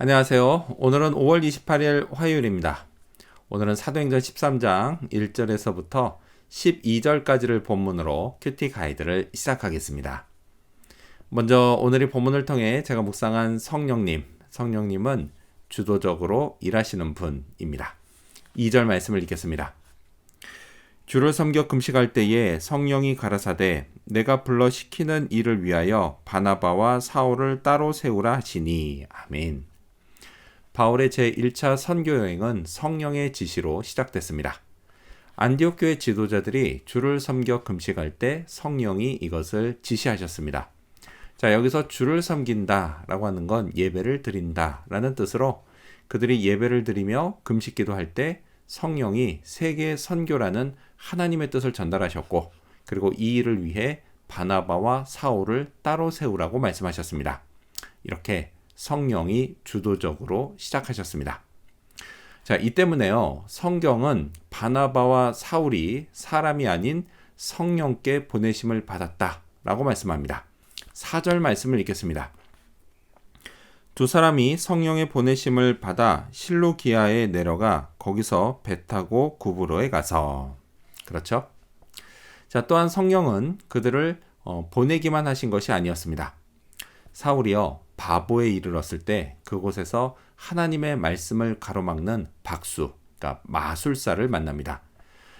안녕하세요. 오늘은 5월 28일 화요일입니다. 오늘은 사도행전 13장 1절에서부터 12절까지를 본문으로 큐티 가이드를 시작하겠습니다. 먼저 오늘의 본문을 통해 제가 묵상한 성령님, 성령님은 주도적으로 일하시는 분입니다. 2절 말씀을 읽겠습니다. 주를 섬겨 금식할 때에 성령이 가라사대 내가 불러 시키는 일을 위하여 바나바와 사울을 따로 세우라 하시니 아멘. 바울의 제1차 선교 여행은 성령의 지시로 시작됐습니다. 안디옥 교회 지도자들이 주를 섬겨 금식할 때 성령이 이것을 지시하셨습니다. 자, 여기서 주를 섬긴다라고 하는 건 예배를 드린다라는 뜻으로 그들이 예배를 드리며 금식 기도 할 때 성령이 세계 선교라는 하나님의 뜻을 전달하셨고 그리고 이 일을 위해 바나바와 사울을 따로 세우라고 말씀하셨습니다. 이렇게 성령이 주도적으로 시작하셨습니다. 자, 이 때문에요. 성경은 바나바와 사울이 사람이 아닌 성령께 보내심을 받았다라고 말씀합니다. 4절 말씀을 읽겠습니다. 두 사람이 성령의 보내심을 받아 실로기아에 내려가 거기서 배 타고 구브로에 가서 그렇죠? 자, 또한 성령은 그들을 어, 보내기만 하신 것이 아니었습니다. 사울이요 바보에 이르렀을 때 그곳에서 하나님의 말씀을 가로막는 박수, 그러니까 마술사를 만납니다.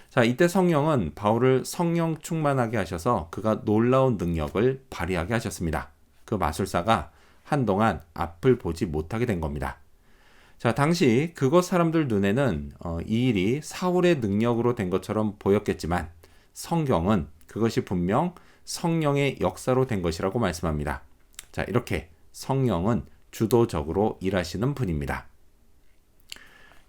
자, 이때 성령은 바울을 성령 충만하게 하셔서 그가 놀라운 능력을 발휘하게 하셨습니다. 그 마술사가 한동안 앞을 보지 못하게 된 겁니다. 자, 당시 그곳 사람들 눈에는 어, 이 일이 사울의 능력으로 된 것처럼 보였겠지만 성경은 그것이 분명 성령의 역사로 된 것이라고 말씀합니다. 자, 이렇게 성령은 주도적으로 일하시는 분입니다.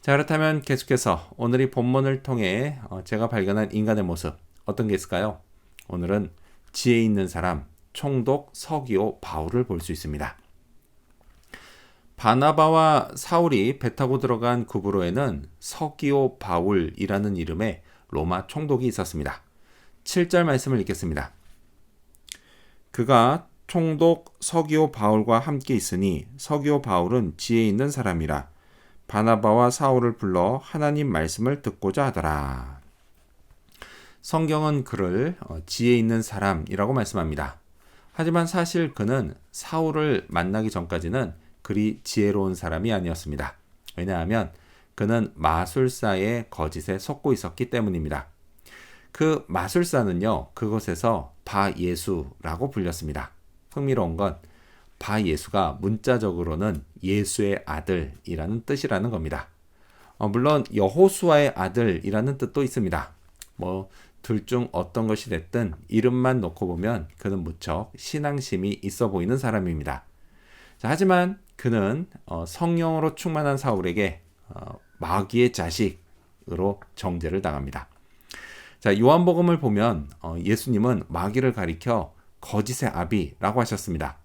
자, 그렇다면 계속해서 오늘 이 본문을 통해 어, 제가 발견한 인간의 모습 어떤 게 있을까요? 오늘은 지혜 있는 사람, 총독 서기오 바울을 볼 수 있습니다. 바나바와 사울이 배 타고 들어간 구브로에는 서기오 바울이라는 이름의 로마 총독이 있었습니다. 7절 말씀을 읽겠습니다. 그가 총독 서기오 바울과 함께 있으니 서기오 바울은 지혜 있는 사람이라 바나바와 사울을 불러 하나님 말씀을 듣고자 하더라. 성경은 그를 어, 지혜 있는 사람이라고 말씀합니다. 하지만 사실 그는 사울을 만나기 전까지는 그리 지혜로운 사람이 아니었습니다. 왜냐하면 그는 마술사의 거짓에 속고 있었기 때문입니다. 그 마술사는요, 그곳에서 바 예수라고 불렸습니다. 흥미로운 건 바 예수가 문자적으로는 예수의 아들이라는 뜻이라는 겁니다. 어, 물론 여호수아의 아들이라는 뜻도 있습니다. 뭐 둘 중 어떤 것이 됐든 이름만 놓고 보면 그는 무척 신앙심이 있어 보이는 사람입니다. 자, 하지만 그는 어, 성령으로 충만한 사울에게 어, 마귀의 자식으로 정죄를 당합니다. 자, 요한복음을 보면 어, 예수님은 마귀를 가리켜 거짓의 아비라고 하셨습니다.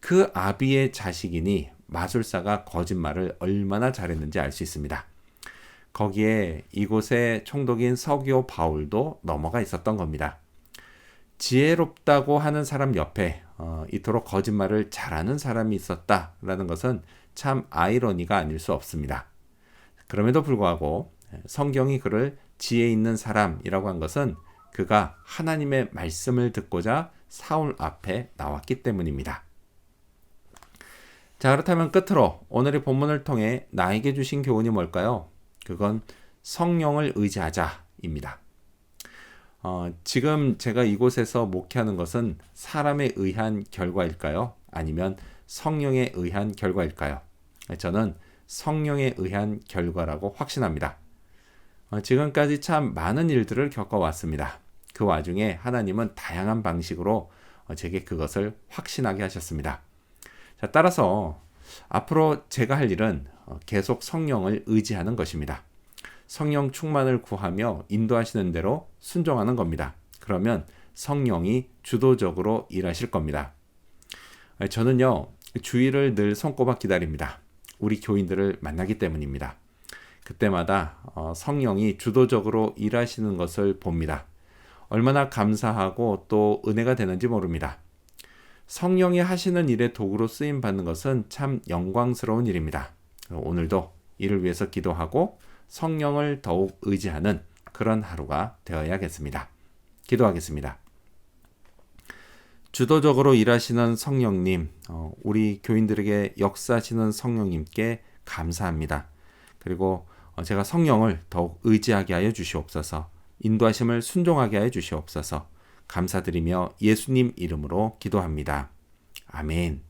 그 아비의 자식이니 마술사가 거짓말을 얼마나 잘했는지 알 수 있습니다. 거기에 이곳의 총독인 서기오 바울도 넘어가 있었던 겁니다. 지혜롭다고 하는 사람 옆에 어, 이토록 거짓말을 잘하는 사람이 있었다라는 것은 참 아이러니가 아닐 수 없습니다. 그럼에도 불구하고 성경이 그를 지혜 있는 사람이라고 한 것은 그가 하나님의 말씀을 듣고자 사울 앞에 나왔기 때문입니다. 자, 그렇다면 끝으로 오늘의 본문을 통해 나에게 주신 교훈이 뭘까요? 그건 성령을 의지하자입니다. 어, 지금 제가 이곳에서 목회하는 것은 사람에 의한 결과일까요? 아니면 성령에 의한 결과일까요? 저는 성령에 의한 결과라고 확신합니다. 어, 지금까지 참 많은 일들을 겪어왔습니다. 그 와중에 하나님은 다양한 방식으로 어, 제게 그것을 확신하게 하셨습니다. 자, 따라서 앞으로 제가 할 일은 어, 계속 성령을 의지하는 것입니다. 성령 충만을 구하며 인도하시는 대로 순종하는 겁니다. 그러면 성령이 주도적으로 일하실 겁니다. 아, 저는요, 주일을 늘 손꼽아 기다립니다. 우리 교인들을 만나기 때문입니다. 그때마다 어, 성령이 주도적으로 일하시는 것을 봅니다. 얼마나 감사하고 또 은혜가 되는지 모릅니다. 성령이 하시는 일의 도구로 쓰임 받는 것은 참 영광스러운 일입니다. 오늘도 이를 위해서 기도하고 성령을 더욱 의지하는 그런 하루가 되어야겠습니다. 기도하겠습니다. 주도적으로 일하시는 성령님, 어, 우리 교인들에게 역사하시는 성령님께 감사합니다. 그리고 어, 제가 성령을 더욱 의지하게 하여 주시옵소서, 인도하심을 순종하게 하여 주시옵소서, 감사드리며 예수님 이름으로 기도합니다. 아멘.